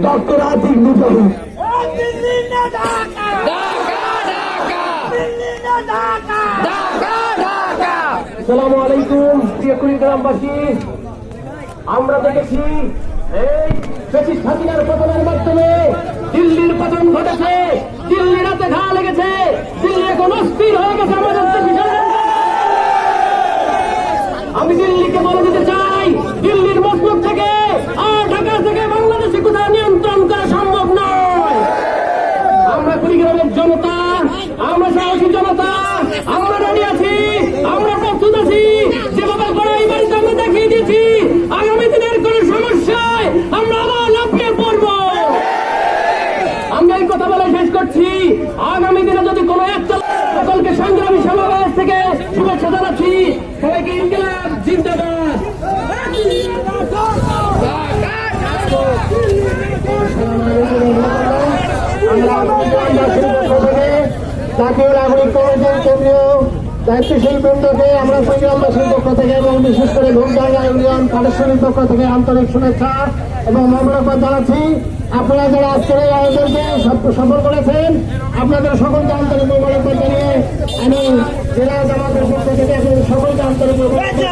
Doctor Atik সালামু আলাইকুম, প্রিয় কুড়িগ্রামবাসী আমরা দেখেছি এই ব্রিটিশ পতনের মাধ্যমে দিল্লির পতন ঘটেছে। দিল্লি রাতে ঘা লেগেছে। দিল্লি এখন অস্থির হয়ে গেছে আমি দিল্লিকে বলে দিতে চাই জনতা, আমরা সাহসী জনতা, আমরা রেডি আছি, আমরা প্রস্তুত আছি। যেভাবে গড়াই বাড়িতে আমরা দেখিয়ে দিয়েছি, আগামী দিনের কোন সমস্যায় আমরা আবার লাফিয়ে পড়ব। আমরা এই কথা বলে শেষ করছি। আগামী দিনে যদি কোনো একটা সকলকে সংগ্রামী সমাবেশ থেকে শুভেচ্ছা জানাচ্ছি, সবাইকে ইনকিলাব, জিন্দাবাদ। জাতীয় নাগরিক কমিটির কেন্দ্রীয় দায়িত্বশীল বৃন্দকে আমরা পরিগ্রামবাসীর পক্ষ থেকে এবং বিশেষ করে ঘুমডাঙ্গা ইউনিয়ন কালেশ্বরীর পক্ষ থেকে আন্তরিক শুভেচ্ছা এবং মোবারকবাদ জানাচ্ছি। আপনারা যারা আজকের এই আয়োজনকে সফ- সফল করেছেন, আপনাদের সকলকে আন্তরিক মোবারকবাদ জানিয়ে আমি জেলা জামাতের পক্ষ থেকে আপনাদের সকলকে আন্তরিক মোবারকবাদ